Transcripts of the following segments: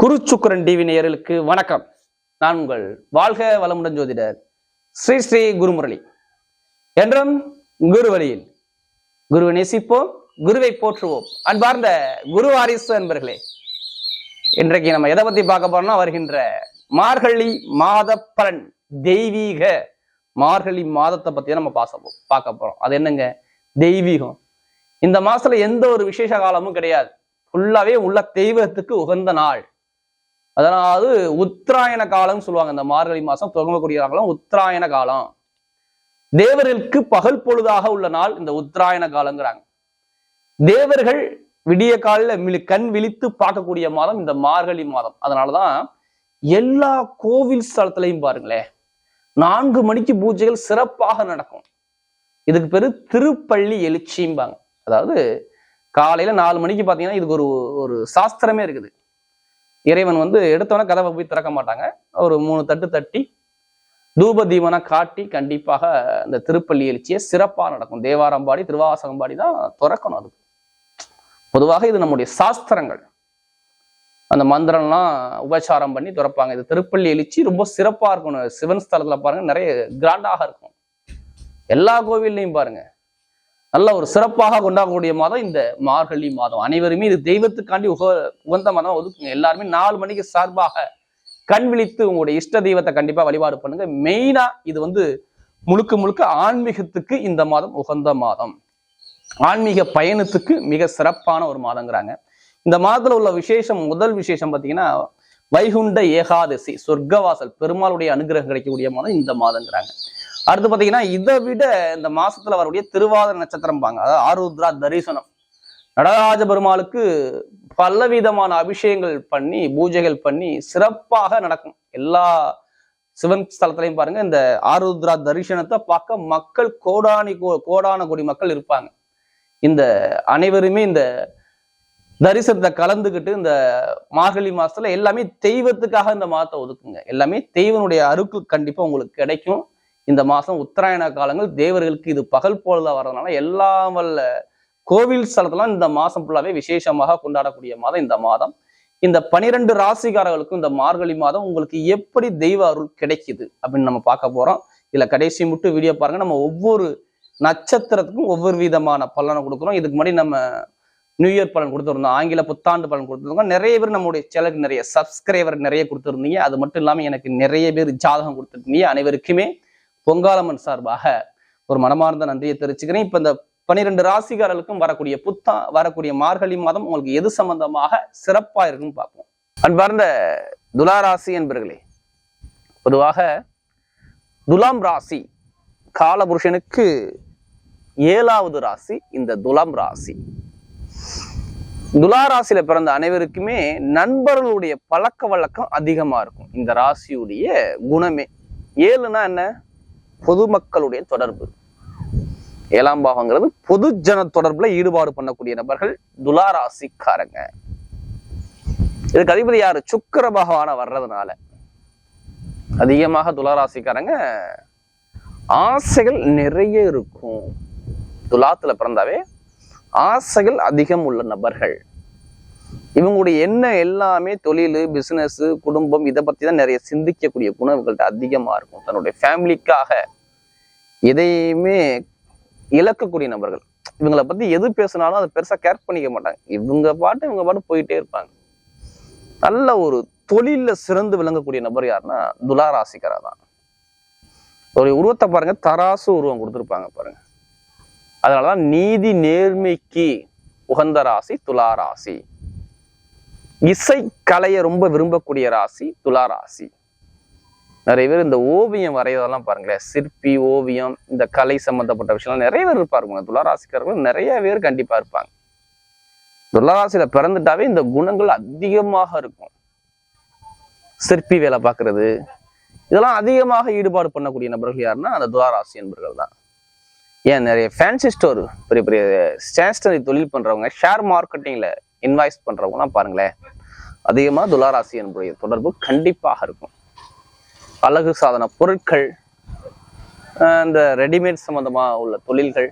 குருச்சுக்கரன் TV நேயர்களுக்கு வணக்கம். நான் உங்கள் வாழ்க வளமுடன் ஜோதிடர் ஸ்ரீ ஸ்ரீ குருமுரளி. என்றும் குரு வழியில் குருவை நேசிப்போம் குருவை போற்றுவோம். அன்பார்ந்த குரு வாரிசு அன்பர்களே இன்றைக்கு நம்ம எதை பத்தி பார்க்க போறோம்னா வருகின்ற மார்கழி மாத பலன் தெய்வீக மார்கழி மாதத்தை பத்தி நம்ம பாச பார்க்க போறோம். அது என்னங்க? தெய்வீகம். இந்த மாசத்துல எந்த ஒரு விசேஷ காலமும் கிடையாது. ஃபுல்லாவே உள்ள தெய்வத்துக்கு உகந்த நாள். அதாவது உத்தராயண காலம்னு சொல்லுவாங்க. இந்த மார்கழி மாசம் துவங்கக்கூடிய காலம் உத்தராயண காலம். தேவர்களுக்கு பகல் பொழுதாக உள்ள நாள் இந்த உத்தராயண காலங்கிறாங்க. தேவர்கள் விடிய காலில் கண் விழித்து பார்க்கக்கூடிய மாதம் இந்த மார்கழி மாதம். அதனாலதான் எல்லா கோவில் ஸ்தலத்திலையும் பாருங்களேன் நான்கு மணிக்கு பூஜைகள் சிறப்பாக நடக்கும். இதுக்கு பேரு திருப்பள்ளி எழுச்சிம்பாங்க. அதாவது காலையில நாலு மணிக்கு பாத்தீங்கன்னா இதுக்கு ஒரு ஒரு சாஸ்திரமே இருக்குது. இறைவன் வந்து எடுத்தவன கதவை போய் திறக்க மாட்டாங்க. ஒரு மூணு தட்டு தட்டி தூப தீபனை காட்டி கண்டிப்பாக இந்த திருப்பள்ளி எழுச்சியை சிறப்பாக நடக்கும். தேவாரம்பாடி திருவாசகம்பாடி தான் திறக்கணும் அது. பொதுவாக இது நம்முடைய சாஸ்திரங்கள். அந்த மந்திரம்லாம் உபச்சாரம் பண்ணி திறப்பாங்க. இது திருப்பள்ளி எழுச்சி ரொம்ப சிறப்பா இருக்கணும். சிவன் ஸ்தலத்துல பாருங்க நிறைய கிராண்டாக இருக்கும். எல்லா கோவில்லையும் பாருங்க. நல்ல ஒரு சிறப்பாக கொண்டாடக்கூடிய மாதம் இந்த மார்கழி மாதம். அனைவருமே இது தெய்வத்துக்காண்டி உக உகந்த மாதம் ஒதுக்குங்க. எல்லாருமே நாலு மணிக்கு சார்பாக கண் விழித்து உங்களுடைய இஷ்ட தெய்வத்தை கண்டிப்பா வழிபாடு பண்ணுங்க. மெயினா இது வந்து முழுக்க முழுக்க ஆன்மீகத்துக்கு இந்த மாதம் உகந்த மாதம். ஆன்மீக பயணத்துக்கு மிக சிறப்பான ஒரு மாதங்கிறாங்க. இந்த மாதத்துல உள்ள விசேஷம் முதல் விசேஷம் பார்த்தீங்கன்னா வைகுண்ட ஏகாதசி சொர்க்கவாசல் பெருமாளுடைய அனுகிரகம் கிடைக்கக்கூடிய மாதம் இந்த மாதங்கிறாங்க. அடுத்து பார்த்தீங்கன்னா இதை விட இந்த மாசத்துல வரக்கூடிய திருவாதிர நட்சத்திரம் பாங்க அதாவது ஆருத்ரா தரிசனம். நடராஜ பெருமாளுக்கு பலவிதமான அபிஷேகங்கள் பண்ணி பூஜைகள் பண்ணி சிறப்பாக நடக்கும். எல்லா சிவன் ஸ்தலத்திலையும் பாருங்க இந்த ஆருத்ரா தரிசனத்தை பார்க்க மக்கள் கோடானி கோ- கோடான கோடி மக்கள் இருப்பாங்க. இந்த அனைவருமே இந்த தரிசனத்தை கலந்துக்கிட்டு இந்த மார்கழி மாசத்துல எல்லாமே தெய்வத்துக்காக இந்த மாதத்தை ஒதுக்குங்க. எல்லாமே தெய்வனுடைய அருள் கண்டிப்பா உங்களுக்கு கிடைக்கும். இந்த மாதம் உத்தராயண காலங்கள் தேவர்களுக்கு இது பகல் போலதாக வர்றதுனால எல்லா வல்ல கோவில் ஸ்தலத்தெல்லாம் இந்த மாதம் ஃபுல்லாகவே விசேஷமாக கொண்டாடக்கூடிய மாதம் இந்த மாதம். இந்த பனிரெண்டு ராசிக்காரர்களுக்கும் இந்த மார்கழி மாதம் உங்களுக்கு எப்படி தெய்வ அருள் கிடைக்குது அப்படின்னு நம்ம பார்க்க போகிறோம் இதில் கடைசி மட்டும் வீடியோ பாருங்க. நம்ம ஒவ்வொரு நட்சத்திரத்துக்கும் ஒவ்வொரு விதமான பலனை கொடுக்குறோம். இதுக்கு முன்னாடி நம்ம நியூ இயர் பலன் கொடுத்துருந்தோம். ஆங்கில புத்தாண்டு பலன் கொடுத்துருந்தோம். நிறைய பேர் நம்மளுடைய சேனலுக்கு நிறைய சப்ஸ்கிரைபர் நிறைய கொடுத்துருந்தீங்க. அது மட்டும் இல்லாமல் எனக்கு நிறைய பேர் ஜாதகம் கொடுத்துருந்தீங்க அனைவருக்குமே பொங்காலம்மன் சார்பாக ஒரு மனமார்ந்த நன்றியை தெரிவிச்சுக்கிறேன். இப்ப இந்த பன்னிரெண்டு ராசிகாரர்களுக்கும் வரக்கூடிய புத்தா வரக்கூடிய மார்கழி மாதம் உங்களுக்கு எது சம்பந்தமாக சிறப்பா இருக்குன்னு பார்ப்போம். அன்பார்ந்த துலா ராசி என்பர்களே பொதுவாக துலாம் ராசி காலபுருஷனுக்கு ஏழாவது ராசி இந்த துலாம் ராசி. துலா ராசியில பிறந்த அனைவருக்குமே நண்பர்களுடைய பழக்க வழக்கம் அதிகமா இருக்கும். இந்த ராசியுடைய குணமே. ஏழுனா என்ன? பொதுமக்களுடைய தொடர்பு. ஏழாம் பாவங்கிறது பொது ஜன தொடர்புல ஈடுபாடு பண்ணக்கூடிய நபர்கள் துலாராசிக்காரங்க இதுக்கு அதிபதி யாரு? சுக்கர பகவான வர்றதுனால. அதிகமாக துலாராசிக்காரங்க ஆசைகள் நிறைய இருக்கும். துலாத்துல பிறந்தாவே ஆசைகள் அதிகம் உள்ள நபர்கள். இவங்களுடைய எண்ணம் எல்லாமே தொழில் பிசினஸ் குடும்பம் இதை பற்றி தான் நிறைய சிந்திக்கக்கூடிய குணம் இவங்கள்ட்ட இருக்கும். தன்னுடைய ஃபேமிலிக்காக எதையுமே இழக்கக்கூடிய நபர்கள். இவங்களை பற்றி எது பேசினாலும் அதை பெருசாக கேர் பண்ணிக்க மாட்டாங்க. இவங்க பாட்டு இவங்க பாட்டு போயிட்டே இருப்பாங்க. நல்ல ஒரு தொழிலில் சிறந்து விளங்கக்கூடிய நபர் யாருன்னா துலாராசிக்காரா தான் ஒரு உருவத்தை பாருங்க தராசு உருவம் கொடுத்துருப்பாங்க பாருங்க. அதனாலதான் நீதி நேர்மைக்கு உகந்த ராசி துலா ராசி. இசை கலையை ரொம்ப விரும்பக்கூடிய ராசி துலா ராசி. நிறைய பேர் இந்த ஓவியம் வரைவதெல்லாம் பாருங்களேன் சிற்பி ஓவியம் இந்த கலை சம்பந்தப்பட்ட விஷயம்லாம் நிறைய பேர் இருப்பாருங்க துலா ராசிக்காரர்கள் நிறைய பேர் கண்டிப்பா இருப்பாங்க. துலா ராசியில பிறந்துட்டாவே இந்த குணங்கள் அதிகமாக இருக்கும். சிற்பி வேலை பார்க்கறது இதெல்லாம் அதிகமாக ஈடுபாடு பண்ணக்கூடிய நபர்கள் யாருன்னா அந்த துலா ராசி என்பர்கள் தான். ஏன் நிறைய ஃபேன்சி ஸ்டோர் பெரிய பெரிய ஸ்டேஷனரி தொழில் பண்றவங்க ஷேர் மார்க்கெட்டிங்ல இன்வாய்ஸ் பண்றவங்கலாம் பாருங்களேன். அதிகமா துளாராசி என்புடைய தொடர்பு கண்டிப்பாக இருக்கும். அழகு சாதன பொருட்கள் இந்த ரெடிமேட் சம்பந்தமா உள்ள தொழில்கள்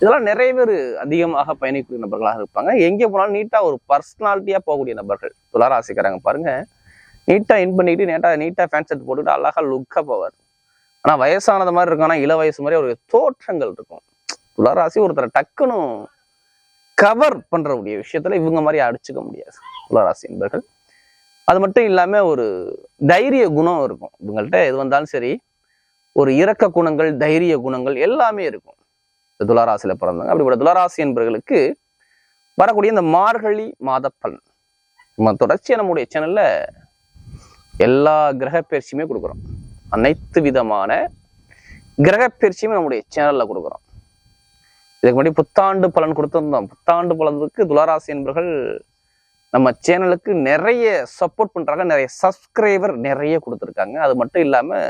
இதெல்லாம் நிறைய பேர் அதிகமாக பயணிக்கக்கூடிய நபர்களாக இருப்பாங்க. எங்கே போனாலும் நீட்டா ஒரு பர்சனாலிட்டியாக போகக்கூடிய நபர்கள் துளாராசிக்காரங்க பாருங்க. நீட்டா இன் பண்ணிட்டு நேட்டா நீட்டா ஃபேன் செட் போட்டுட்டு அழகா லுக்காக போவார். ஆனா வயசானது மாதிரி இருக்கும். ஆனா இள வயசு மாதிரி ஒரு தோற்றங்கள் இருக்கும். துளாராசி ஒருத்தரை டக்குன்னு கவர் பண்ணுறக்கூடிய விஷயத்தில் இவங்க மாதிரி அடிச்சுக்க முடியாது. துளாராசி என்பர்கள். அது மட்டும் இல்லாமல் ஒரு தைரிய குணம் இருக்கும். இவங்கள்ட்ட எது வந்தாலும் சரி ஒரு இரக்க குணங்கள் தைரிய குணங்கள் எல்லாமே இருக்கும். இந்த துளாராசியில் பிறந்தாங்க அப்படிப்பட்ட துளாராசி என்பவர்களுக்கு வரக்கூடிய இந்த மார்கழி மாதப்பன் நம்ம தொடர்ச்சியாக நம்முடைய சேனலில் எல்லா கிரக பயிற்சியுமே கொடுக்குறோம். அனைத்து விதமான கிரக பயிற்சியுமே நம்முடைய சேனலில் கொடுக்குறோம். இதுக்கு முன்னாடி புத்தாண்டு பலன் கொடுத்துருந்தோம். புத்தாண்டு பலனுக்கு துளாராசி என்பர்கள் நம்ம சேனலுக்கு நிறைய சப்போர்ட் பண்றாங்க. நிறைய சப்ஸ்கிரைபர் நிறைய கொடுத்துருக்காங்க. அது மட்டும் இல்லாம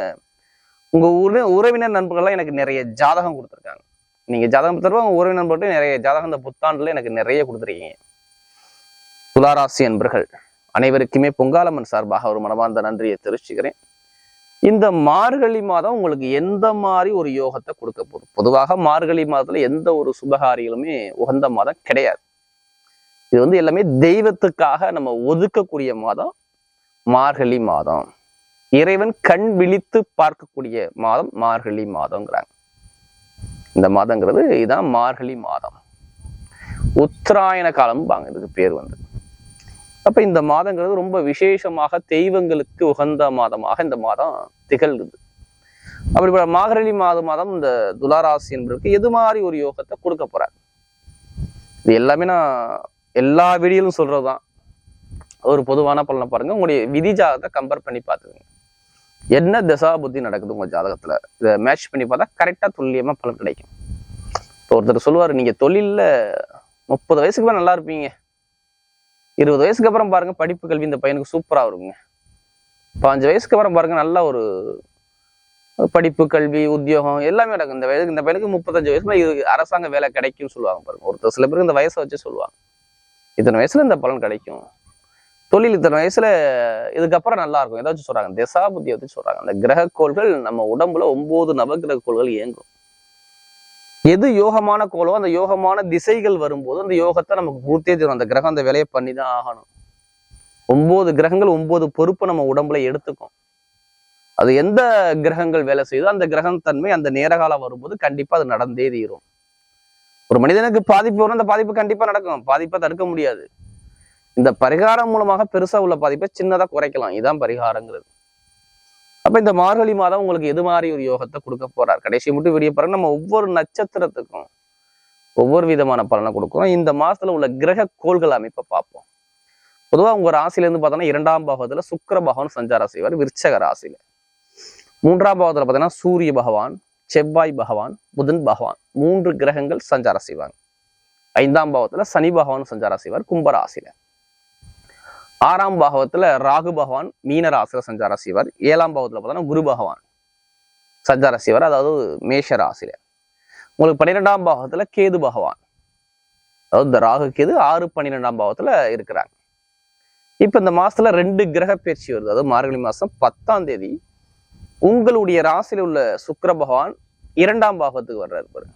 உங்க உற உறவினர் நண்பர்கள்லாம் எனக்கு நிறைய ஜாதகம் கொடுத்துருக்காங்க. நீங்க ஜாதகம் தருவா உங்கள் உறவினர் நண்பர்கள் நிறைய ஜாதகம் இந்த புத்தாண்டுல எனக்கு நிறைய கொடுத்துருக்கீங்க. துளாராசி அன்பர்கள் அனைவருக்குமே பொங்காலம்மன் சார்பாக ஒரு மனமார்ந்த நன்றியை தெரிவிச்சுக்கிறேன். இந்த மார்கழி மாதம் உங்களுக்கு எந்த மாதிரி ஒரு யோகத்தை கொடுக்க போகுது? பொதுவாக மார்கழி மாதத்துல எந்த ஒரு சுபகாரிகளுமே உகந்த மாதம் கிடையாது. இது வந்து எல்லாமே தெய்வத்துக்காக நம்ம ஒதுக்கக்கூடிய மாதம் மார்கழி மாதம். இறைவன் கண் விழித்து பார்க்கக்கூடிய மாதம் மார்கழி மாதம்ங்கிறாங்க. இந்த மாதங்கிறது இதுதான் மார்கழி மாதம். உத்தராயண காலம்பாங்க இதுக்கு பேர் வந்து. அப்ப இந்த மாதங்கிறது ரொம்ப விசேஷமாக தெய்வங்களுக்கு உகந்த மாதமாக இந்த மாதம் திகழ்குது அப்படிப்பட்ட மாகரளி மாதம் மாதம் இந்த துளாராசி என்பதற்கு எது மாதிரி ஒரு யோகத்தை கொடுக்க போறார்? இது எல்லாமே நான் எல்லா வீடியோலும் சொல்றதுதான். ஒரு பொதுவான பலனை பாருங்க. உங்களுடைய விதி ஜாதகத்தை கம்பேர் பண்ணி பார்த்துக்கோங்க. என்ன தசா புத்தி நடக்குது உங்க ஜாதகத்துல? இதை மேட்ச் பண்ணி பார்த்தா கரெக்டா துல்லியமா பலன் கிடைக்கும். இப்போ ஒருத்தர் சொல்லுவாரு நீங்க தொழில்ல முப்பது வயசுக்கு மேலே நல்லா இருப்பீங்க. இருபது வயசுக்கு அப்புறம் பாருங்க படிப்பு கல்வி இந்த பையனுக்கு சூப்பராக இருக்குங்க பாஞ்சு வயசுக்கு அப்புறம் பாருங்க நல்ல ஒரு படிப்பு கல்வி உத்தியோகம் எல்லாமே நடக்கும். இந்த வயதுக்கு இந்த பையனுக்கு முப்பத்தஞ்சு வயசுல இது அரசாங்க வேலை கிடைக்கும்னு சொல்லுவாங்க பாருங்க. ஒருத்தர் சில பேருக்கு இந்த வயசை வச்சு சொல்லுவாங்க. இத்தனை வயசுல இந்த பலன் கிடைக்கும். தொழில் இத்தனை வயசுல இதுக்கப்புறம் நல்லா இருக்கும். ஏதாச்சும் சொல்றாங்க திசா புத்தியை வச்சு சொல்றாங்க. அந்த கிரகக்கோள்கள் நம்ம உடம்புல ஒன்பது நவகிரக கோள்கள் இயங்கும். எது யோகமான கோலோ அந்த யோகமான திசைகள் வரும்போது அந்த யோகத்தை நமக்கு பூர்த்தியே தரும். அந்த கிரகம் அந்த வேலையை பண்ணி தான் ஆகணும். ஒன்பது கிரகங்கள் ஒன்பது பொறுப்பை நம்ம உடம்புல எடுத்துக்கும். அது எந்த கிரகங்கள் வேலை செய்யுதோ அந்த கிரகம் தன்மை அந்த நேரகாலம் வரும்போது கண்டிப்பா அது நடந்தே தீரும். ஒரு மனிதனுக்கு பாதிப்பு வரும் அந்த பாதிப்பு கண்டிப்பா நடக்கும். பாதிப்பை தடுக்க முடியாது. இந்த பரிகாரம் மூலமாக பெருசா உள்ள பாதிப்பை சின்னதா குறைக்கலாம். இதுதான் பரிகாரங்கிறது. அப்ப இந்த மார்கழி மாதம் உங்களுக்கு எது மாதிரி ஒரு யோகத்தை கொடுக்க போறார்? கடைசி மட்டும் வெளியே பாருங்க. நம்ம ஒவ்வொரு நட்சத்திரத்துக்கும் ஒவ்வொரு விதமான பலனை கொடுக்குறோம். இந்த மாசத்துல உள்ள கிரக கோள்கள் அமைப்பை பார்ப்போம். பொதுவா உங்க ராசிலேருந்து இருந்து இரண்டாம் பாகத்துல சுக்கிர பகவான் சஞ்சாரம் செய்வார் விருச்சக ராசியில. மூன்றாம் பாவத்துல பார்த்தீங்கன்னா சூரிய பகவான் செவ்வாய் பகவான் புதன் பகவான் மூன்று கிரகங்கள் சஞ்சாரம் செய்வாங்க. ஐந்தாம் பாவத்துல சனி பகவான் சஞ்சாரம் செய்வார் கும்பராசியில ஆறாம் பாகவத்துல ராகு பகவான் மீன ராசியில் சஞ்சாரம் செய்வார் ஏழாம் பாவத்துல பார்த்தோன்னா குரு பகவான் சஞ்சாரம் செய்வார் அதாவது மேஷ ராசியில. உங்களுக்கு பன்னிரெண்டாம் பாவத்துல கேது பகவான். அதாவது இந்த ராகு கேது ஆறு பன்னிரெண்டாம் பாவத்துல இருக்கிறாங்க இப்ப இந்த மாசத்துல ரெண்டு கிரக பயிற்சி வருது. அதாவது மார்கழி மாசம் பத்தாம் தேதி உங்களுடைய ராசியில் உள்ள சுக்கர பகவான் இரண்டாம் பாகத்துக்கு வர்றாரு பாருங்க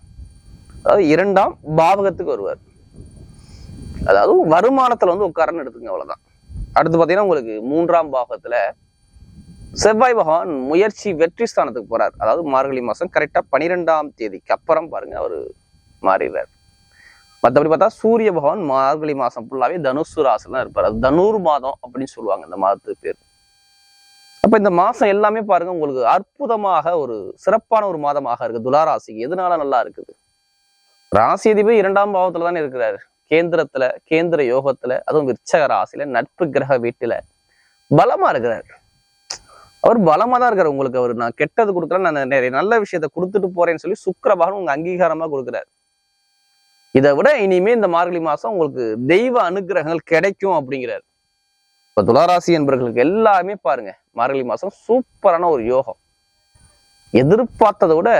அதாவது இரண்டாம் பாவகத்துக்கு வருவார். அதாவது வருமானத்துல வந்து உட்காரன்னு எடுத்துங்க அவ்வளவுதான். அடுத்து பாத்தீங்கன்னா உங்களுக்கு மூன்றாம் பாகத்துல செவ்வாய் பகவான் முயற்சி வெற்றி ஸ்தானத்துக்கு போகிறார் அதாவது மார்கழி மாதம் கரெக்டா பனிரெண்டாம் தேதிக்கு அப்புறம் பாருங்க அவரு மாறிடுறார். மற்றபடி பார்த்தா சூரிய பகவான் மார்கழி மாதம் ஃபுல்லாகவே தனுசு ராசில் தான் இருப்பார். அது தனுர் மாதம் அப்படின்னு சொல்லுவாங்க இந்த மாதத்துக்கு பேர். அப்ப இந்த மாசம் எல்லாமே பாருங்க உங்களுக்கு அற்புதமாக ஒரு சிறப்பான ஒரு மாதமாக இருக்கு. துலாராசிக்கு எதனால நல்லா இருக்குது? ராசி அதிபதி இரண்டாம் பாவத்தில் தானே இருக்கிறாரு. கேந்திரத்துல கேந்திர யோகத்துல அதுவும் விருச்சக ராசியில நட்பு கிரக வீட்டுல பலமா இருக்கிறார். அவர் பலமா தான் இருக்காரு. உங்களுக்கு அவர் நான் கெட்டது கொடுக்குறேன் நான் நிறைய நல்ல விஷயத்த கொடுத்துட்டு போறேன்னு சொல்லி சுக்கிர உங்க அங்கீகாரமா கொடுக்குறாரு. இதை விட இனிமே இந்த மார்கழி மாசம் உங்களுக்கு தெய்வ அனுகிரகங்கள் கிடைக்கும் அப்படிங்கிறார். இப்ப துளாராசி என்பவர்களுக்கு எல்லாமே பாருங்க மார்கழி மாசம் சூப்பரான ஒரு யோகம். எதிர்பார்த்ததை விட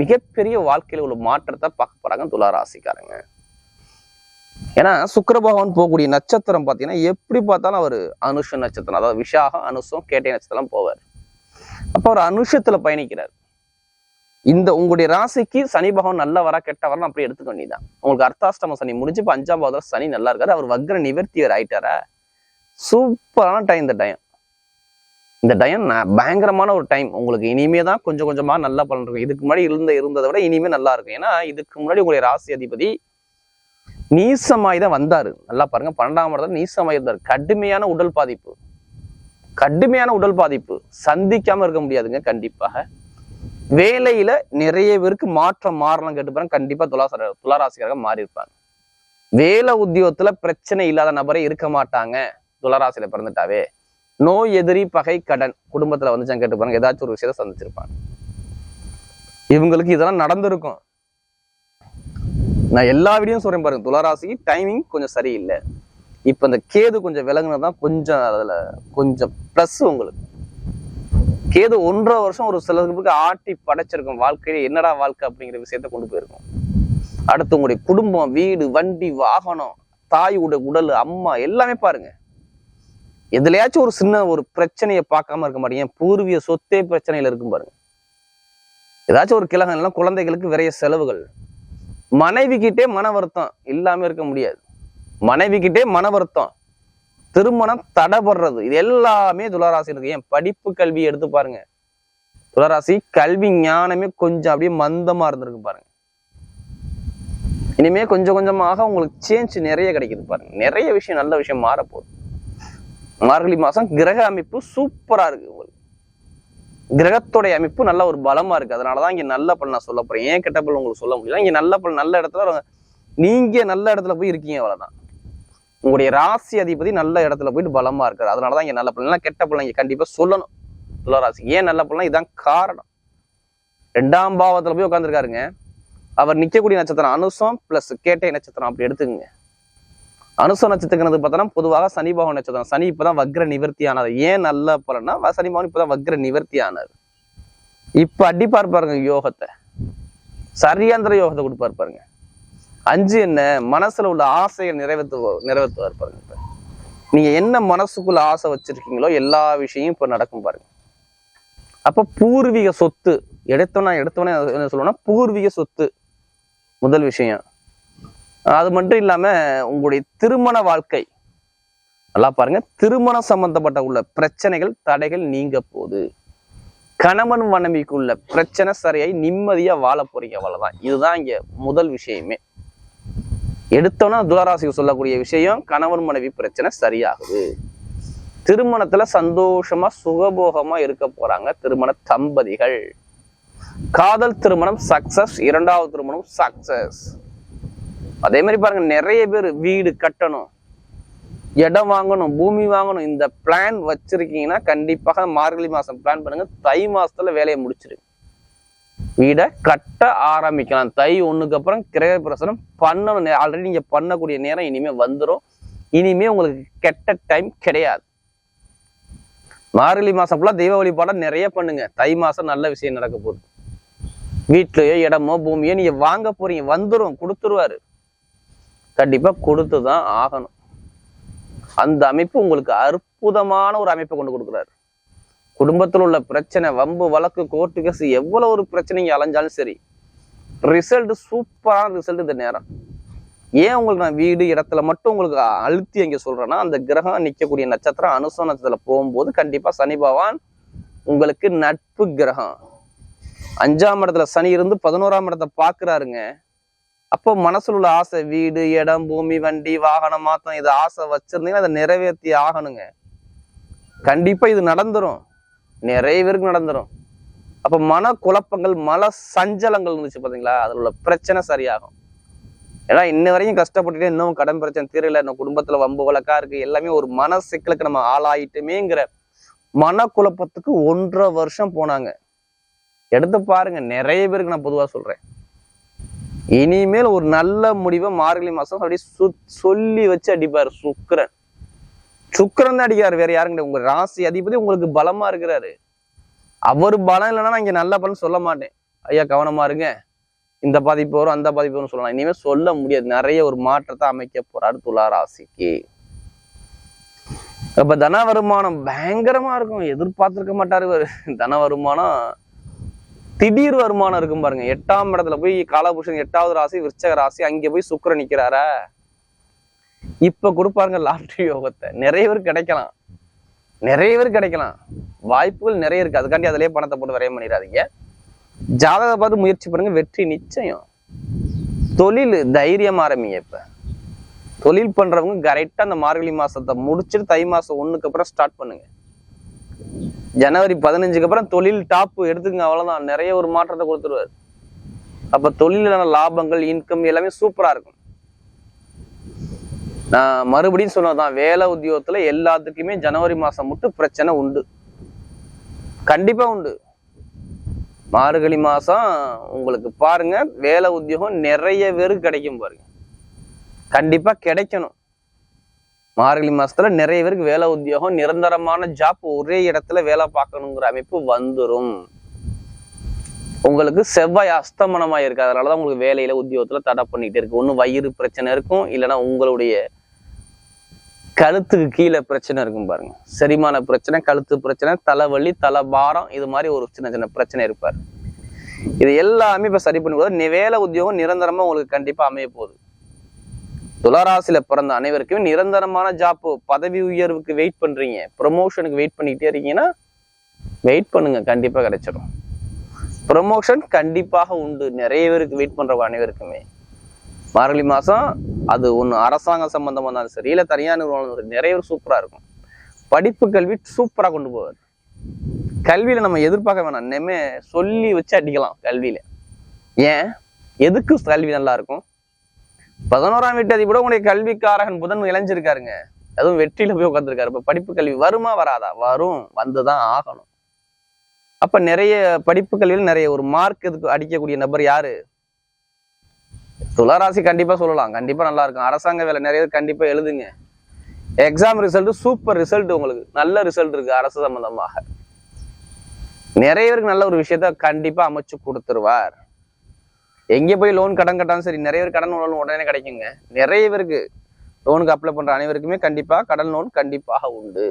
மிகப்பெரிய வாழ்க்கையில உள்ள மாற்றத்தை பார்க்க போறாங்க துளாராசிக்காரங்க. ஏன்னா சுக்கிர பகவான் போகக்கூடிய நட்சத்திரம் பார்த்தீங்கன்னா எப்படி பார்த்தாலும் அவர் அனுஷ நட்சத்திரம் அதாவது விஷாகம் அனுஷம் கேட்டை நட்சத்திரம் போவார். அப்போ அவர் அனுஷத்துல பயணிக்கிறார். இந்த உங்களுடைய ராசிக்கு சனி பகவான் நல்ல வர கெட்ட வரணும் அப்படி எடுத்துக்க வேண்டியதான் உங்களுக்கு அர்த்தாஷ்டம சனி முடிஞ்சு இப்போ அஞ்சாம் பாவத்தில் சனி நல்லா இருக்காரு. அவர் வக்ர நிவர்த்தியர் ஆயிட்டாரா? சூப்பரான டைம் இந்த டைம் இந்த டயம் பயங்கரமான ஒரு டைம் உங்களுக்கு இனிமே தான் கொஞ்சம் கொஞ்சமா நல்லா பலன் இருக்கும். இதுக்கு முன்னாடி இருந்த இருந்ததை விட இனிமே நல்லா இருக்கும். ஏன்னா இதுக்கு முன்னாடி உங்களுடைய ராசி அதிபதி நீசமாய் தான் வந்தாரு. நல்லா பாருங்க பன்னெண்டாம் இடத்துல நீசமாய் இருந்தார். கடுமையான உடல் பாதிப்பு. கடுமையான உடல் பாதிப்பு. சந்திக்காம இருக்க முடியாதுங்க கண்டிப்பாக. வேலையில நிறைய பேருக்கு மாற்றம் மாறலாம் கேட்டு பாருங்க கண்டிப்பா துலாசர துளாராசிக்காரங்க மாறி இருப்பாங்க வேலை உத்தியோகத்துல பிரச்சனை இல்லாத நபரே இருக்க மாட்டாங்க துளராசியில பிறந்துட்டாவே. நோய் எதிரி பகை கடன் குடும்பத்துல வந்துச்சான் கேட்டு பாருங்க ஏதாச்சும் ஒரு விஷயத்த சந்திச்சிருப்பாங்க. இவங்களுக்கு இதெல்லாம் நடந்திருக்கும். நான் எல்லா வீடியும் சொல்றேன் பாருங்க. துளாராசிக்கு டைமிங் கொஞ்சம் சரியில்லை. இப்ப இந்த கேது கொஞ்சம் விலகுனதான் கொஞ்சம் அதுல கொஞ்சம் ப்ளஸ் உங்களுக்கு. கேது ஒன்றரை வருஷம் ஒரு சிலருக்கு ஆட்டி படைச்சிருக்கும். வாழ்க்கையில என்னடா வாழ்க்கை அப்படிங்கிற விஷயத்த கொண்டு போயிருக்கும். அடுத்து உங்களுடைய குடும்பம் வீடு வண்டி வாகனம் தாய் உட உடல் அம்மா எல்லாமே பாருங்க. எதுலயாச்சும் ஒரு சின்ன ஒரு பிரச்சனையை பார்க்காம இருக்க மாட்டீங்க. பூர்வீக சொத்தே பிரச்சனையில இருக்கும் பாருங்க. ஏதாச்சும் ஒரு கிழங்கு இல்லைன்னா குழந்தைகளுக்கு விரைய செலவுகள். மனைவி கிட்டே மன வருத்தம் இல்லாம இருக்க முடியாது. மனைவி கிட்டே மன வருத்தம். திருமணம் தடைபடுறது. இது எல்லாமே துளராசி இருக்கு ஏன்? படிப்பு கல்வி எடுத்து பாருங்க. துளராசி கல்வி ஞானமே கொஞ்சம் அப்படியே மந்தமா இருந்திருக்கு பாருங்க. இனிமே கொஞ்சம் கொஞ்சமாக உங்களுக்கு சேஞ்ச் நிறைய கிடைக்குது பாருங்க. நிறைய விஷயம் நல்ல விஷயம் மாறப்போகுது. மார்கழி மாசம் கிரக அமைப்பு சூப்பரா இருக்கு உங்களுக்கு. கிரகத்துடைய அமைப்பு நல்ல ஒரு பலமா இருக்கு. அதனாலதான் இங்கே நல்ல பலன் நான் சொல்ல போறேன். ஏன் கெட்ட பலன் உங்களுக்கு சொல்ல முடியல? இங்கே நல்ல பலன் நல்ல இடத்துல நீங்க நல்ல இடத்துல போய் இருக்கீங்க அவ்வளோதான் உங்களுடைய ராசி அதிபதி நல்ல இடத்துல போயிட்டு பலமா இருக்காரு. அதனாலதான் இங்கே நல்ல பலன். கெட்ட பலன் இங்கே கண்டிப்பாக சொல்லணும். துளராசி ஏன் நல்ல பலன் இதுதான் காரணம். ரெண்டாம் பாவத்தில் போய் உட்காந்துருக்காருங்க அவர் நிற்கக்கூடிய நட்சத்திரம் அனுசம் ப்ளஸ் கேட்டை நட்சத்திரம். அப்படி எடுத்துக்கங்க. அனுச நட்சத்திரங்கிறது பார்த்தோன்னா பொதுவாக சனி பகவான் நட்சத்திரம். சனி இப்போதான் வக்ர நிவர்த்தி ஆனது ஏன் நல்ல பலன்னா சனி பகவான் இப்போதான் வக்ர நிவர்த்தி ஆனார் இப்போ அடி பாருங்க யோகத்தை. சரியாந்திர யோகத்தை கொடுப்பாரு பாருங்க. அஞ்சு என்ன மனசுல உள்ள ஆசையை நிறைவேற்று நிறைவேற்றுவார் பாருங்க இப்போ. நீங்க என்ன மனசுக்குள்ள ஆசை வச்சிருக்கீங்களோ எல்லா விஷயம் இப்போ நடக்கும் பாருங்க. அப்போ பூர்வீக சொத்து எடுத்தோன்னா எடுத்தோன்னே என்ன சொல்லுவோம்னா பூர்வீக சொத்து. முதல் விஷயம். அது மட்டும் இல்லாமல் உங்களுடைய திருமண வாழ்க்கை. நல்லா பாருங்க. திருமணம் சம்பந்தப்பட்ட உள்ள பிரச்சனைகள் தடைகள் நீங்க போகுது கணவன் மனைவிக்குள்ள பிரச்சனை சரியாய் நிம்மதியாக வாழ போறீங்க அவ்வளோதான் இதுதான் இங்க முதல் விஷயமே. எடுத்தோன்னா துளராசிக்கு சொல்லக்கூடிய விஷயம் கணவன் மனைவி பிரச்சனை சரியாகுது. திருமணத்துல சந்தோஷமா சுகபோகமா இருக்க போறாங்க திருமண தம்பதிகள். காதல் திருமணம் சக்சஸ் இரண்டாவது திருமணம் சக்சஸ் அதே மாதிரி பாருங்க நிறைய பேர் வீடு கட்டணும் இடம் வாங்கணும் பூமி வாங்கணும். இந்த பிளான் வச்சிருக்கீங்கன்னா கண்டிப்பாக மார்கழி மாசம் பிளான் பண்ணுங்க. தை மாசத்துல வேலையை முடிச்சிருங்க வீடை கட்ட ஆரம்பிக்கலாம். தை ஒண்ணுக்கு அப்புறம் கிரக பிரசனம் பண்ணணும். ஆல்ரெடி நீங்க பண்ணக்கூடிய நேரம் இனிமே வந்துடும் இனிமே உங்களுக்கு கெட்ட டைம் கிடையாது. மார்கழி மாசம் ஃபுல்லாக தெய்வ வழிபாடம் நிறைய பண்ணுங்க. தை மாசம் நல்ல விஷயம் நடக்க போகுது. வீட்லயோ இடமோ பூமியோ நீங்க வாங்க போறீங்க. வந்துடும் கொடுத்துருவாரு. கண்டிப்பா கொடுத்துதான் ஆகணும். அந்த அமைப்பு உங்களுக்கு அற்புதமான ஒரு அமைப்பை கொண்டு கொடுக்குறாரு. குடும்பத்தில் உள்ள பிரச்சனை வம்பு வழக்கு கோர்ட்டு கேஸ் எவ்வளவு ஒரு பிரச்சனைங்க அலைஞ்சாலும் சரி ரிசல்ட் சூப்பரான ரிசல்ட் இந்த நேரம். ஏன் உங்களுக்கு நான் வீடு இடத்துல மட்டும் உங்களுக்கு அழுத்தி எங்க சொல்றேன்னா அந்த கிரகம் நிற்கக்கூடிய நட்சத்திரம் அனுச நட்சத்திரத்தில் போகும்போது கண்டிப்பா சனி பகவான் உங்களுக்கு நட்பு கிரகம். அஞ்சாம் இடத்துல சனி இருந்து பதினோராம் இடத்தை பார்க்குறாருங்க. அப்போ மனசுல உள்ள ஆசை வீடு இடம் பூமி வண்டி வாகனம் மாத்தம் இது ஆசை வச்சிருந்தீங்கன்னா அதை நிறைவேற்றி ஆகணுங்க. கண்டிப்பா இது நடந்துரும். நிறைய பேருக்கு நடந்துரும். அப்ப மன குழப்பங்கள் மன சஞ்சலங்கள் இருந்துச்சு பாத்தீங்களா? அதுல உள்ள பிரச்சனை சரியாகும். ஏன்னா இன்ன வரையும் கஷ்டப்பட்டுட்டு இன்னும் கடன் பிரச்சனை தீரல. நம்ம குடும்பத்துல வம்பு வழக்கா இருக்கு. எல்லாமே ஒரு மன சிக்கலுக்கு நம்ம ஆளாயிட்டுமேங்கிற மன குழப்பத்துக்கு ஒன்றரை வருஷம் போனாங்க. எடுத்து பாருங்க. நிறைய பேருக்கு நான் பொதுவா சொல்றேன். இனிமேல் ஒரு நல்ல முடிவை மார்கழி மாசம் அப்படி சு- சொல்லி வச்சு அடிப்பார் சுக்கரன். சுக்கரன் தான் அடிக்கிறார் வேற யாரும் கிடையாது. உங்க ராசி அதிபதி உங்களுக்கு பலமா இருக்கிறாரு. அவர் பலம் இல்லைன்னா நான் இங்க நல்ல பலன் சொல்ல மாட்டேன். ஐயா கவனமா இருங்க. இந்த பாதிப்பு வரும் அந்த பாதிப்பு வரும் சொல்லலாம். இனிமேல் சொல்ல முடியாது. நிறைய ஒரு மாற்றத்தை அமைக்க போறாரு துலா ராசிக்கு. அப்ப தன வருமானம் பயங்கரமா இருக்கும். எதிர்பார்த்திருக்க மாட்டாரு இவரு. தன வருமானம் திடீர் வருமானம் இருக்கும் பாருங்க. எட்டாம் இடத்துல போய் காலபுருஷன் எட்டாவது ராசி விருச்சக ராசி அங்கே போய் சுக்கிரன் நிக்கிறாரா? இப்ப கொடுப்பாருங்க லாட்ரி யோகத்தை. நிறைய பேர் கிடைக்கலாம். நிறைய பேர் கிடைக்கலாம். வாய்ப்புகள் நிறைய இருக்கு. அதுக்காண்டி அதிலே பணத்தை போட்டு விரையம் பண்ணிடாதீங்க. ஜாதகத்தை பார்த்து முயற்சி பண்ணுங்க. வெற்றி நிச்சயம். தொழில் தைரியம் ஆரம்பிங்க இப்ப. தொழில் பண்றவங்க கரெக்டா அந்த மார்கழி மாசத்தை முடிச்சுட்டு தை மாசம் ஒண்ணுக்கு அப்புறம் ஸ்டார்ட் பண்ணுங்க. ஜனவரி பதினஞ்சுக்கு அப்புறம் தொழில் டாப் எடுத்துக்கோங்க அவ்வளோதான் நிறைய ஒரு மாற்றத்தை கொடுத்துருவாரு. அப்போ தொழிலான லாபங்கள் இன்கம் எல்லாமே சூப்பராக இருக்கும். நான் மறுபடியும் சொன்னதான் வேலை உத்தியோகத்தில் எல்லாத்துக்குமே ஜனவரி மாதம் மட்டும் பிரச்சனை உண்டு. கண்டிப்பாக உண்டு. மார்கழி மாதம் உங்களுக்கு பாருங்க வேலை உத்தியோகம் நிறைய பேருக்கு கிடைக்கும் பாருங்க. கண்டிப்பாக கிடைக்கணும். மார்கழி மாசத்துல நிறைய பேருக்கு வேலை உத்தியோகம் நிரந்தரமான ஜாப் ஒரே இடத்துல வேலை பார்க்கணுங்கிற அமைப்பு வந்துரும். உங்களுக்கு செவ்வாய் அஸ்தமனமா இருக்கு. அதனாலதான் உங்களுக்கு வேலையில உத்தியோகத்துல தடை பண்ணிட்டு இருக்கு. ஒண்ணு வயிறு பிரச்சனை இருக்கும். இல்லைன்னா உங்களுடைய கழுத்துக்கு கீழே பிரச்சனை இருக்கும் பாருங்க. செரிமான பிரச்சனை கழுத்து பிரச்சனை தலைவலி தலை பாரம் இது மாதிரி ஒரு சின்ன சின்ன பிரச்சனை இருப்பார். இது எல்லாமே இப்ப சரி பண்ணி வேலை உத்தியோகம் நிரந்தரமா உங்களுக்கு கண்டிப்பா அமைய போகுது. துளாராசியில பிறந்த அனைவருக்குமே நிரந்தரமான ஜாப் பதவி உயர்வுக்கு வெயிட் பண்றீங்க. ப்ரொமோஷனுக்கு வெயிட் பண்ணிக்கிட்டே இருக்கீங்கன்னா வெயிட் பண்ணுங்க. கண்டிப்பா கிடைச்சிடும் ப்ரொமோஷன் கண்டிப்பாக உண்டு. நிறைய பேருக்கு வெயிட் பண்றவங்க அனைவருக்குமே. மார்கழி மாசம் அது ஒண்ணு அரசாங்க சம்பந்தமா இருந்தாலும் சரி இல்ல தனியார் நிறுவனம் நிறைய பேர் சூப்பரா இருக்கும். படிப்பு கல்வி சூப்பரா கொண்டு போவார். கல்வியில நம்ம எதிர்பார்க்க வேணாம். இனிமே சொல்லி வச்சு அடிக்கலாம் கல்வியில. ஏன்? எதுக்கு கல்வி நல்லா இருக்கும்? பதினோராம் வீட்டு அதிபதி உங்களுடைய கல்விக்காரகன் புதன் இளைஞ்சிருக்காருங்க அதுவும் வெற்றியில போய் உட்காந்துருக்காரு இப்ப படிப்பு கல்வி வருமா வராதா? வரும். வந்துதான் ஆகணும். அப்ப நிறைய படிப்பு கல்வியில் நிறைய ஒரு மார்க் இதுக்கு அடிக்கக்கூடிய நபர் யாரு? துளராசி கண்டிப்பா சொல்லலாம். கண்டிப்பா நல்லா இருக்கும். அரசாங்க வேலை நிறைய கண்டிப்பா எழுதுங்க. எக்ஸாம் ரிசல்ட் சூப்பர் ரிசல்ட் உங்களுக்கு. நல்ல ரிசல்ட் இருக்கு அரசு சம்பந்தமாக. நிறைய பேருக்கு நல்ல ஒரு விஷயத்த கண்டிப்பா அமைச்சு கொடுத்துருவார். எங்கே போய் லோன் கடன் கட்டாலும் சரி நிறைய பேர் கடன் லோன் உடனே கிடைக்குங்க. நிறைய பேருக்கு லோனுக்கு அப்ளை பண்ணுற அனைவருக்குமே கண்டிப்பாக கடன் லோன் கண்டிப்பாக உண்டு.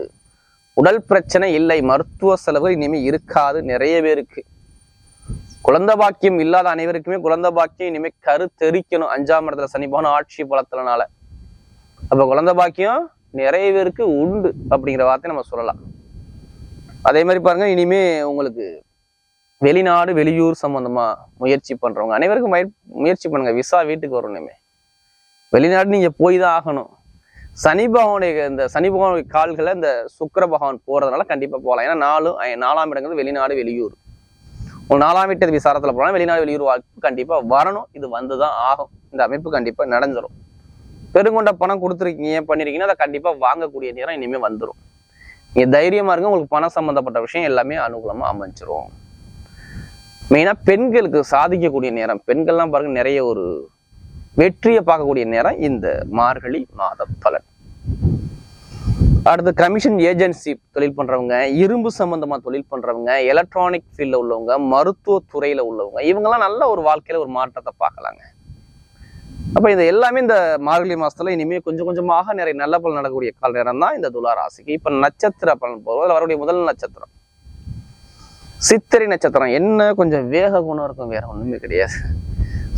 உடல் பிரச்சனை இல்லை மருத்துவ செலவு இனிமே இருக்காது நிறைய பேருக்கு. குழந்தை பாக்கியம் இல்லாத அனைவருக்குமே குழந்தை பாக்கியம் இனிமேல் கரு தெரிக்கணும். அஞ்சாம் இடத்துல சனி ஆட்சி பலத்தினால. அப்போ குழந்தை பாக்கியம் நிறைய பேருக்கு உண்டு அப்படிங்கிற வார்த்தையை நம்ம சொல்லலாம். அதே மாதிரி பாருங்க இனிமே உங்களுக்கு வெளிநாடு வெளியூர் சம்மந்தமாக முயற்சி பண்றவங்க. அனைவருக்கும் முயற்சி பண்ணுங்க. விசா வீட்டுக்கு வரும் இனிமே வெளிநாடு நீங்க போய் தான் ஆகணும். சனி பகவானுடைய இந்த சனி பகவானுடைய கால்களை இந்த சுக்கர பகவான் போறதுனால கண்டிப்பா போகலாம். ஏன்னா நாலு நாலாம் இடங்கிறது வெளிநாடு வெளியூர். உங்க நாலாம் வீட்டு விசாரத்துல போனா வெளிநாடு வெளியூர் வாய்ப்பு கண்டிப்பா வரணும். இது வந்துதான் ஆகும். இந்த அமைப்பு கண்டிப்பா நடந்துடும் பெருங்கொண்ட பணம் கொடுத்துருக்கீங்க பண்ணிருக்கீங்கன்னா அதை கண்டிப்பா வாங்கக்கூடிய நேரம் இனிமே வந்துரும். நீங்க தைரியமா இருங்க. உங்களுக்கு பணம் சம்மந்தப்பட்ட விஷயம் எல்லாமே அனுகூலமா அமைஞ்சிரும். மெயினாக பெண்களுக்கு சாதிக்கக்கூடிய நேரம். பெண்கள்லாம் பாருங்க நிறைய ஒரு வெற்றியை பார்க்கக்கூடிய நேரம் இந்த மார்கழி மாத பலன். அடுத்து கமிஷன் ஏஜென்சி தொழில் பண்றவங்க இரும்பு சம்பந்தமா தொழில் பண்றவங்க எலக்ட்ரானிக் ஃபீல்டில் உள்ளவங்க மருத்துவ துறையில் உள்ளவங்க இவங்கெல்லாம் நல்ல ஒரு வாழ்க்கையில ஒரு மாற்றத்தை பார்க்கலாங்க. அப்போ இது எல்லாமே இந்த மார்கழி மாசத்துல இனிமேல் கொஞ்சம் கொஞ்சமாக நிறைய நல்ல பலன் நடக்கக்கூடிய கால நேரம் தான் இந்த துலா ராசிக்கு. இப்ப நட்சத்திர பலன் போறோம். வரக்கூடிய முதல் நட்சத்திரம். சித்திரை நட்சத்திரம். என்ன கொஞ்சம் வேக குணம் இருக்கும் வேற ஒன்றுமே கிடையாது.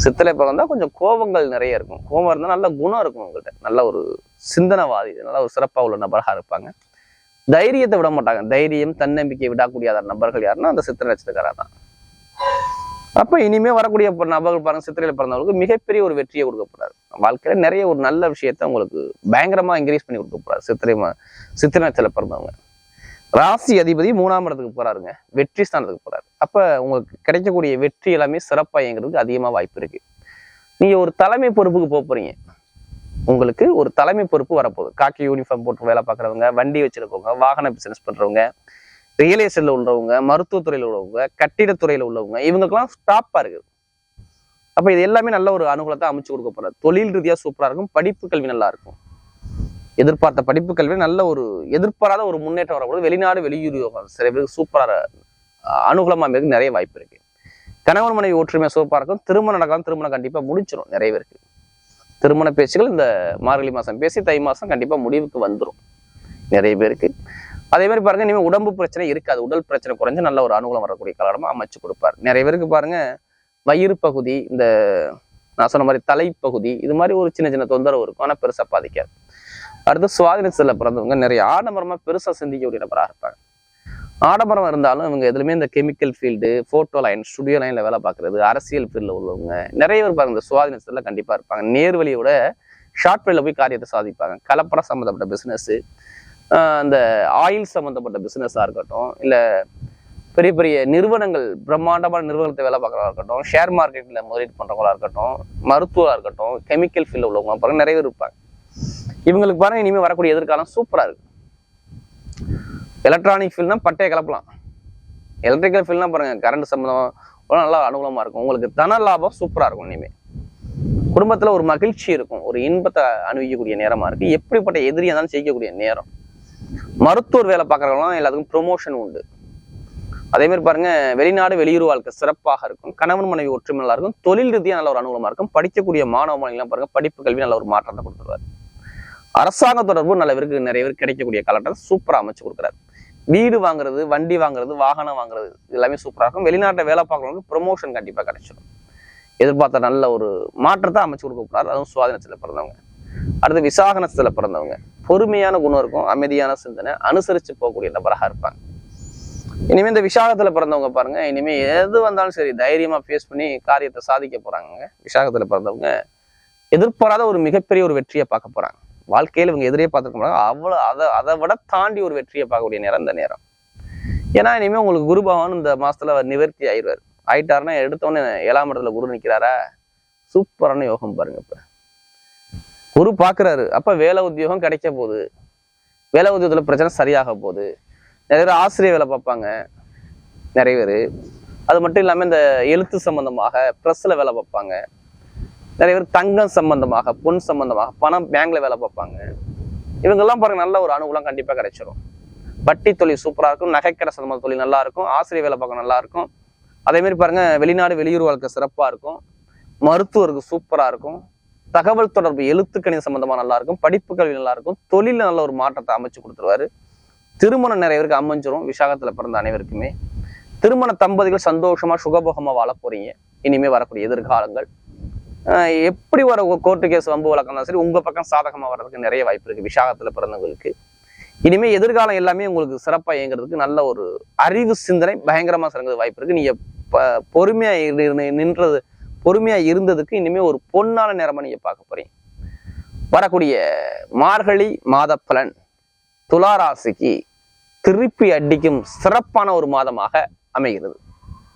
சித்திரை பிறந்தா கொஞ்சம் கோபங்கள் நிறைய இருக்கும். கோபம் இருந்தால் நல்ல குணம் இருக்கும் உங்கள்கிட்ட நல்ல ஒரு சிந்தனவாதி நல்ல ஒரு சிறப்பாக உள்ள நபராக இருப்பாங்க. தைரியத்தை விட மாட்டாங்க. தைரியம் தன்னம்பிக்கை விடக்கூடிய நபர்கள் யாருன்னா அந்த சித்திரை நட்சத்திரக்காரர் தான். அப்போ இனிமே வரக்கூடிய நபர்கள் பாருங்க சித்திரையில் பிறந்தவங்களுக்கு மிகப்பெரிய ஒரு வெற்றியை கொடுக்கப்படுறாரு வாழ்க்கையில் நிறைய ஒரு நல்ல விஷயத்த உங்களுக்கு பயங்கரமாக இன்க்ரீஸ் பண்ணி கொடுக்க சித்திரை சித்திரை நட்சத்திரத்தில் பிறந்தவங்க. ராசி அதிபதி மூணாம் இடத்துக்கு போறாருங்க. வெற்றி ஸ்தானத்துக்கு போறாரு. அப்ப உங்களுக்கு கிடைக்கக்கூடிய வெற்றி எல்லாமே சிறப்பா இயங்குறதுக்கு அதிகமா வாய்ப்பு இருக்கு. நீங்க ஒரு தலைமை பொறுப்புக்கு போக போறீங்க. உங்களுக்கு ஒரு தலைமை பொறுப்பு வரப்போகுது. காக்கி யூனிஃபார்ம் போட்டு வேலை பார்க்குறவங்க வண்டி வச்சிருக்கவங்க வாகன பிசினஸ் பண்றவங்க ரியல் எஸ்டேட்ல உள்ளவங்க மருத்துவத்துறையில உள்ளவங்க கட்டிடத்துறையில உள்ளவங்க இவங்களுக்கெல்லாம் ஸ்டாப்பா இருக்குது. அப்ப இது எல்லாமே நல்ல ஒரு அனுகூலத்தை அமைச்சு கொடுக்க போறாரு. தொழில் ரீதியா சூப்பரா இருக்கும். படிப்பு கல்வி நல்லா இருக்கும். எதிர்பார்த்த படிப்பு கல்வி நல்ல ஒரு எதிர்பாராத ஒரு முன்னேற்றம் வரக்கூடாது வெளிநாடு வெளியூர் யோகம் சில பேருக்கு சூப்பராக அனுகூலமாக அனுகூலமா நிறைய வாய்ப்பு இருக்கு. கணவன் மனைவி ஒற்றுமை சூப்பரா இருக்கும். திருமணம் நடக்கலாம் திருமணம் கண்டிப்பா முடிச்சிடும் நிறைய பேருக்கு. திருமண பேச்சுகள் இந்த மார்கழி மாசம் பேசி தை மாசம் கண்டிப்பா முடிவுக்கு வந்துடும் நிறைய பேருக்கு. அதே மாதிரி பாருங்க இனிமேல் உடம்பு பிரச்சனை இருக்காது. உடல் பிரச்சனை குறைஞ்சு நல்ல ஒரு அனுகூலம் வரக்கூடிய காலமா அமைச்சு கொடுப்பார். நிறைய பேருக்கு பாருங்க வயிறு பகுதி இந்த நான் சொன்ன மாதிரி தலைப்பகுதி இது மாதிரி ஒரு சின்ன சின்ன தொந்தரவு இருக்கும். ஆனால் பெருசா பாதிக்காது. அடுத்து சுவாதினத்தில் பிறந்தவங்க நிறைய ஆடம்பரமாக பெருசாக சிந்திக்கக்கூடிய நபராக இருப்பாங்க. ஆடம்பரம் இருந்தாலும் இவங்க எதுலையுமே இந்த chemical field photo line studio லைனில் வேலை பார்க்குறது அரசியல் ஃபீல்டில் உள்ளவங்க நிறைய பேர் பாருங்க இந்த சுவாதினத்தில் கண்டிப்பாக இருப்பாங்க. நேர்வழியோட ஷார்ட் வேல போய் காரியத்தை சாதிப்பாங்க. கலப்படம் சம்மந்தப்பட்ட பிஸ்னஸ்ஸு அந்த ஆயில் சம்மந்தப்பட்ட பிஸ்னஸாக இருக்கட்டும் இல்லை பெரிய பெரிய நிறுவனங்கள் பிரம்மாண்டமான நிறுவனத்தை வேலை பார்க்குறவா இருக்கட்டும் ஷேர் மார்க்கெட்டில் முதலீடு பண்ணுறவங்களா இருக்கட்டும் மருத்துவராக இருக்கட்டும் கெமிக்கல் ஃபீல்டில் உள்ளவங்க பாருங்க நிறைய பேர் இருப்பாங்க. இவங்களுக்கு பாருங்க இனிமேல் வரக்கூடிய எதிர்காலம் சூப்பராக இருக்கு. எலக்ட்ரானிக் ஃபீல்ட்னா பட்டையை கலப்பலாம். எலக்ட்ரிக்கல் ஃபீல்ட்னா பாருங்க கரண்ட் சம்மந்தம் நல்லா அனுகூலமாக இருக்கும். உங்களுக்கு தன லாபம் சூப்பராக இருக்கும் இனிமேல் குடும்பத்தில் ஒரு மகிழ்ச்சி இருக்கும். ஒரு இன்பத்தை அனுபவிக்கக்கூடிய நேரமாக இருக்கு. எப்படிப்பட்ட எதிரியாக இருந்தாலும் செய்யக்கூடிய நேரம். மருத்துவர் வேலை பார்க்குறவங்களாம் எல்லாத்துக்கும் ப்ரொமோஷன் உண்டு. அதே மாதிரி பாருங்க வெளிநாடு வெளியூர் வாழ்க்கை சிறப்பாக இருக்கும். கணவன் மனைவி ஒற்றுமை நல்லா இருக்கும். தொழில் ரீதியாக நல்ல ஒரு அனுகூலமாக இருக்கும். படிக்கக்கூடிய மாணவ மாணவிகள்லாம் பாருங்க படிப்பு கல்வி நல்ல ஒரு மாற்றத்தை கொடுத்துருவாரு. அரசாங்க தொடர்பு நல்ல பேருக்கு நிறைய பேர் கிடைக்கக்கூடிய காலகட்டம் சூப்பராக அமைச்சு கொடுக்குறாரு. வீடு வாங்குறது வண்டி வாங்குறது வாகனம் வாங்குறது இது எல்லாமே சூப்பராக இருக்கும். வெளிநாட்டை வேலை பார்க்குறவங்களுக்கு ப்ரொமோஷன் கண்டிப்பாக கிடைச்சிடும் எதிர்பார்த்த நல்ல ஒரு மாற்றத்தை அமைச்சு கொடுக்க போறாரு அதுவும் சுவாதினத்தில் பிறந்தவங்க. அடுத்து விசாகனத்தில் பிறந்தவங்க. பொறுமையான குணம் இருக்கும் அமைதியான சிந்தனை அனுசரித்து போகக்கூடிய நபராக இருப்பாங்க. இனிமேல் இந்த விசாகத்தில் பிறந்தவங்க பாருங்க. இனிமேல் எது வந்தாலும் சரி தைரியமாக ஃபேஸ் பண்ணி காரியத்தை சாதிக்க போகிறாங்க விசாகத்தில் பிறந்தவங்க எதிர்பாராத ஒரு மிகப்பெரிய ஒரு வெற்றியை பார்க்க போகிறாங்க வாழ்க்கையில இவங்க எதிரே பார்த்துக்க மாட்டாங்க. அவ்வளவு அதை அதை விட தாண்டி ஒரு வெற்றியை பார்க்கக்கூடிய நேரம் இந்த நேரம். ஏன்னா இனிமே உங்களுக்கு குரு பகவான் இந்த மாசத்துல அவர் நிவர்த்தி ஆயிடுவார். ஆயிட்டாருன்னா எடுத்தோடனே ஏழாம் இடத்துல குரு நிக்கிறாரா? சூப்பரான யோகம் பாருங்க இப்ப. குரு பாக்குறாரு. அப்ப வேலை உத்தியோகம் கிடைக்க போகுது. வேலை உத்தியோகத்தில் பிரச்சனை சரியாக போகுது. நிறைய பேர் ஆசிரியர் வேலை பார்ப்பாங்க. நிறைய பேர். அது மட்டும் இல்லாம இந்த எழுத்து சம்பந்தமாக ப்ரெஸ்ஸில் வேலை பார்ப்பாங்க. நிறைய பேர் தங்கம் சம்பந்தமாக பொன் சம்பந்தமாக பணம் பேங்க்ல வேலை பார்ப்பாங்க. இவங்கெல்லாம் பாருங்க நல்ல ஒரு அனுகூலம் கண்டிப்பா கிடைச்சிரும். வட்டி தொழில் சூப்பரா இருக்கும். நகைக்கடை சம்பந்த தொழில் நல்லா இருக்கும். ஆசிரியர் வேலை பார்க்க நல்லா இருக்கும். அதே மாதிரி பாருங்க வெளிநாடு வெளியூர் வாழ்க்கை சிறப்பா இருக்கும். மருத்துவருக்கு சூப்பரா இருக்கும். தகவல் தொடர்பு எழுத்துக்கணித சம்பந்தமா நல்லா இருக்கும். படிப்பு கல்வி நல்லா இருக்கும். தொழில நல்ல ஒரு மாற்றத்தை அமைச்சு கொடுத்துருவாரு. திருமணம் நிறைய பேருக்கு அமைஞ்சிரும். விசாகத்துல பிறந்த அனைவருக்குமே. திருமண தம்பதிகள் சந்தோஷமா சுகபோகமா வாழ போறீங்க. இனிமே வரக்கூடிய எதிர்காலங்கள். எப்படி வர கோர்ட்டு கேஸ் வம்பு வழக்கம் சரி உங்கள் பக்கம் சாதகமாக வர்றதுக்கு நிறைய வாய்ப்பு இருக்குது விசாகத்தில் பிறந்தவங்களுக்கு. இனிமேல் எதிர்காலம் எல்லாமே உங்களுக்கு சிறப்பாக இயங்குறதுக்கு நல்ல ஒரு அறிவு சிந்தனை பயங்கரமாக சிறங்குறது வாய்ப்பு இருக்குது நீங்கள் பொறுமையாக நின்றது பொறுமையாக இருந்ததுக்கு இனிமே ஒரு பொன்னான நேரமாக நீங்க பார்க்க போகிறீங்க வரக்கூடிய மார்கழி மாதப்பலன் துளாராசிக்கு திருப்பி அடிக்கும் சிறப்பான ஒரு மாதமாக அமைகிறது.